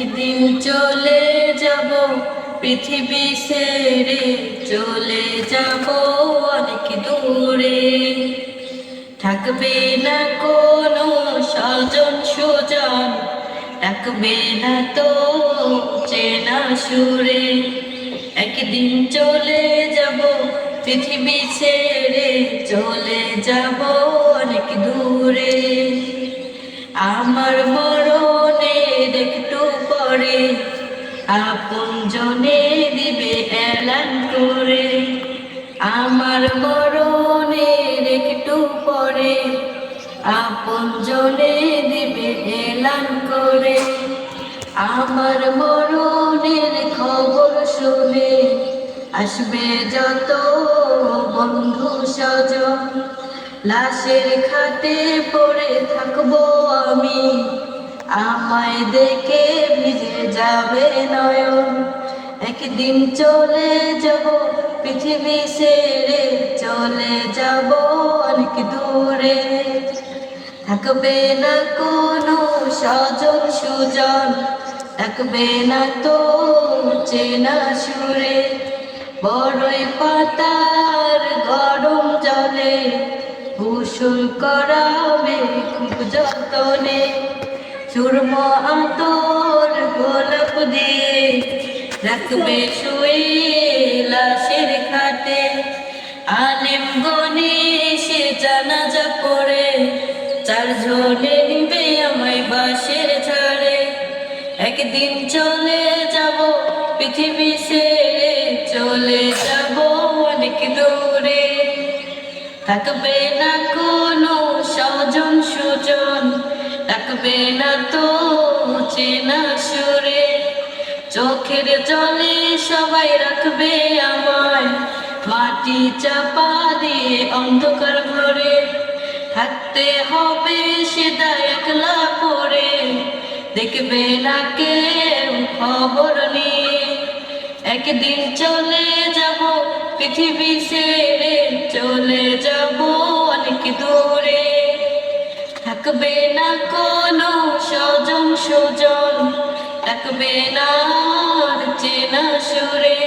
একদিন চলে যাব, পৃথিবী ছেড়ে চলে যাব অনেক দূরে। থাকবে না কোনো স্বজন সুজন, থাকবে না তো চেনা সুরে। একদিন চলে যাব, পৃথিবী ছেড়ে চলে যাব অনেক দূরে। আমার মরণের এলান করে, আমার মরণের একটু পরে আপন জনে দিবে এলান করে। আমার মরণের খবর শুনে আসবে যত বন্ধু স্বজন। লাশের খাতে পড়ে থাকব আমি, আমায় দেখে ভিজে যাবে নয়ন। একদিন চলে যাব, পৃথিবী ছেড়ে চলে যাব অনেক দূরে। থাকবে না কোনো সজন সুজন, থাকবে না তো চেনা সুরে। বড়ই পাতার গরম জলে, গোসল করাবে খুব যতনে। চুরম আতর রাখবে শুয়ে লাশের খাটে আলেম গনে সে জানাজা পড়ে চারজনে নিবে আমায় বাসের ছাড়ে একদিন চলে যাব পৃথিবী ছেড়ে, চলে যাব অনেক দূরে। থাকবে না কোনো স্বজন সুজন, থাকবে না তো চেনা সুরে। চোখের জলে সবাই রাখবে আমায়। মাটি চাপা দিয়ে অন্ধকার ঘরে থাকতে হবে সেটা একলা পরে দেখবে না কেউ খবর নিয়ে। একদিন চলে যাব, পৃথিবী ছেড়ে চলে যাব অনেক দূরে। থাকবে না কোনো স্বজন সুজন থাকবে না চেনা সুরে।